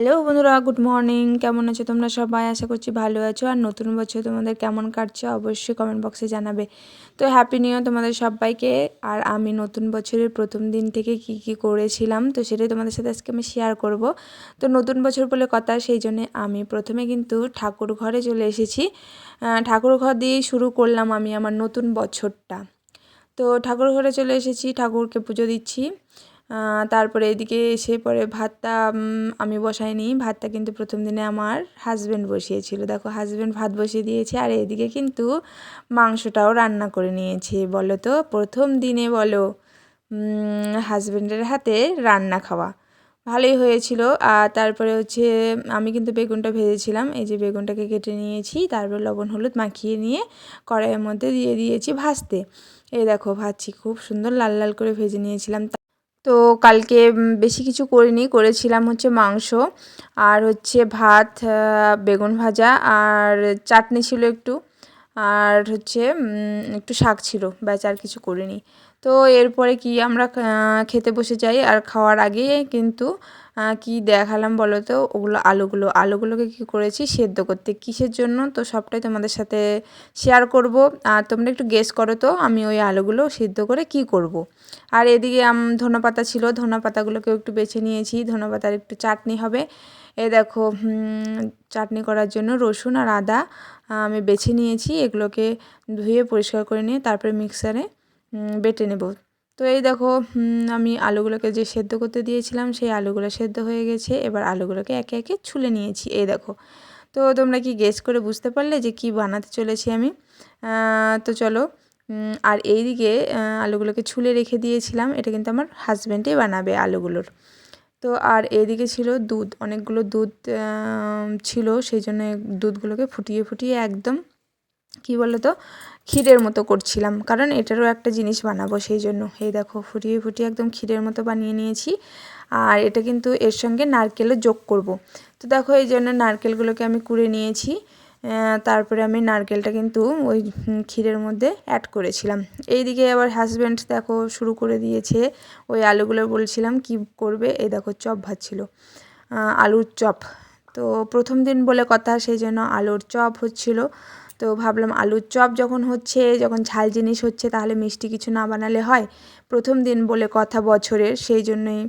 Hello বন্ধুরা, good morning. কেমন আছো তোমরা সবাই? আশা করছি ভালো আছো। আর নতুন বছর তোমাদের কেমন কাটছে অবশ্যই কমেন্ট বক্সে জানাবে। তো হ্যাপি নিউ তোমাদের সবাইকে। আর আমি নতুন বছরের প্রথম দিন থেকে কি কি করেছিলাম, তো সেটাই তোমাদের সাথে আজকে আমি শেয়ার করব। তো নতুন বছর বলে কথা, সেই জন্যে আমি প্রথমে কিন্তু ঠাকুর ঘরে চলে এসেছি। ঠাকুর ঘর দিয়েই শুরু করলাম আমি আমার নতুন বছরটা। তো ঠাকুর ঘরে চলে এসেছি, ঠাকুরকে পুজো দিচ্ছি। তারপরে এদিকে এসে পরে ভাতটা আমি বসাইনি। ভাতটা কিন্তু প্রথম দিনে আমার হাজব্যান্ড বসিয়েছিল। দেখো হাজব্যান্ড ভাত বসিয়ে দিয়েছে। আর এদিকে কিন্তু মাংসটাও রান্না করে নিয়েছে, বলো তো। প্রথম দিনে বলো হাজব্যান্ডের হাতে রান্না খাওয়া। ভালোই হয়েছিল। আর তারপরে হচ্ছে আমি কিন্তু বেগুনটা ভেজেছিলাম। এই যে বেগুনটাকে কেটে নিয়েছি। তারপর লবণ, হলুদ মাখিয়ে নিয়ে কড়াইয়ের মধ্যে দিয়ে দিয়েছি ভাজতে। এই দেখো, ভাজছি। খুব সুন্দর লাল লাল করে ভেজে নিয়েছিলাম। তো কালকে বেশি কিছু করিনি, করেছিলাম হচ্ছে মাংস আর হচ্ছে ভাত বেগুন ভাজা আর চাটনি ছিল একটু। আর হচ্ছে একটু শাক ছিল ব্যাচ আর কিছু করিনি। তো এরপরে কি আমরা খেতে বসে যাই আর খাওয়ার আগে কিন্তু কি দেখালাম বলো তো? ওগুলো আলুগুলো, আলুগুলোকে কি করেছি? সেদ্ধ করতে। কিসের জন্য? তো সবটাই তোমাদের সাথে শেয়ার করব। আর তোমরা একটু গেস করো তো, আমি ওই আলুগুলো সিদ্ধ করে কি করব। আর এদিকে, আম ধনে পাতা ছিল। ধনে পাতাগুলোকেও একটু বেছে নিয়েছি। ধনে পাতার একটু চাটনি হবে। এ দেখো চাটনি করার জন্য রসুন আর আদা আমি বেছে নিয়েছি, এগুলোকে ধুয়ে পরিষ্কার করে নিয়ে তারপরে মিক্সারে বেটে নেব। তো এই দেখো আমি আলুগুলোকে যে সেদ্ধ করতে দিয়েছিলাম, সেই আলুগুলো সেদ্ধ হয়ে গেছে, এবার আলুগুলোকে একে একে ছুলে নিয়েছি। এই দেখো, তো তোমরা কি গেস করে বুঝতে পারলে যে কি বানাতে চলেছি আমি? তো চলো আর এই দিকে আলুগুলোকে ছুলে রেখে দিয়েছিলাম, এটা কিন্তু আমার হাজব্যান্ডই বানাবে আলুগুলোর। তো আর এদিকে ছিল দুধ, অনেকগুলো দুধ ছিল সেই জন্য দুধগুলোকে ফুটিয়ে ফুটিয়ে একদম, কি বলো তো ক্ষীরের মতো করছিলাম। কারণ এটারও একটা জিনিস বানাবো সেই জন্য এই দেখো, ফুটিয়ে ফুটিয়ে একদম ক্ষীরের মতো বানিয়ে নিয়েছি। আর এটা কিন্তু এর সঙ্গে নারকেলও যোগ করব। তো দেখো, এই জন্য নারকেলগুলোকে আমি কুড়ে নিয়েছি। তারপরে আমি নারকেলটা কিন্তু ওই ক্ষীরের মধ্যে অ্যাড করেছিলাম। এই দিকে আবার হাজব্যান্ড দেখো শুরু করে দিয়েছে। ওই আলুগুলো বলছিলাম, কি করবে? এই দেখো চপ ভাজছিল। আলুর চপ। তো প্রথম দিন বলে কথা, সেই জন্য আলুর চপ হচ্ছিল। তো ভাবলাম আলুর চপ যখন হচ্ছে, যখন ঝাল জিনিস হচ্ছে, তাহলে মিষ্টি কিছু না বানালে হয়। প্রথম দিন বলে কথা বছরের, সেই জন্যই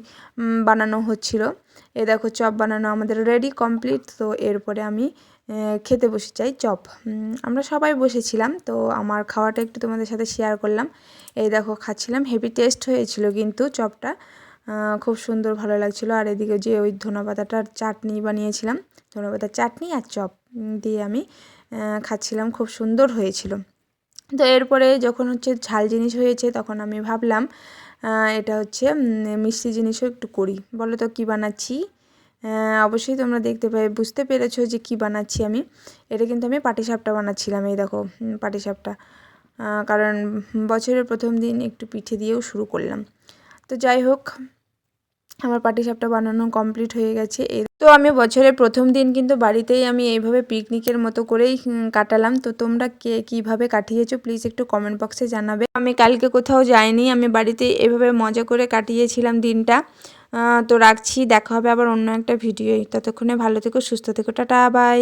বানানো হচ্ছিল। এ দেখো চপ বানানো আমাদের রেডি কমপ্লিট তো এরপরে আমি খেতে বসে চাই, চপ। আমরা সবাই বসেছিলাম, তো আমার খাওয়াটা একটু তোমাদের সাথে শেয়ার করলাম। এই দেখো, খাচ্ছিলাম হেভি টেস্ট হয়েছিল কিন্তু চপটা। খুব সুন্দর, ভালো লাগছিল। আর এদিকে যে ওই ধনেপাতাটার চাটনি বানিয়েছিলাম, ধনেপাতার চাটনি আর চপ দিয়ে আমি খাচ্ছিলাম, খুব সুন্দর হয়েছিল। তো এরপরে যখন হচ্ছে ঝাল জিনিস হয়েছে, তখন আমি ভাবলাম এটা হচ্ছে মিষ্টি জিনিসও একটু করি। বলো তো, কী বানাচ্ছি? অবশ্যই তোমরা দেখতে পাই বুঝতে পেরেছ যে কি বানাচ্ছি আমি। এটা কিন্তু আমি পাটিসাপটা বানাচ্ছিলাম, এই দেখো পাটিসাপটা কারণ বছরের প্রথম দিন একটু পিঠে দিয়েও শুরু করলাম। তো যাই হোক, আমার পাটিসাপটা বানানো কমপ্লিট হয়ে গেছে। তো আমি বছরের প্রথম দিন কিন্তু বাড়িতেই আমি এইভাবে পিকনিকের মতো করেই কাটালাম। তো তোমরা কে কীভাবে কাটিয়েছো প্লিজ একটু কমেন্ট বক্সে জানাবে। আমি কালকে কোথাও যাইনি, আমি বাড়িতে এভাবে মজা করে কাটিয়েছিলাম দিনটা। তো রাখছি। দেখা হবে আবার অন্য একটা ভিডিওই ততক্ষণে ভালো থেকো, সুস্থ থেকো। Tata, bye.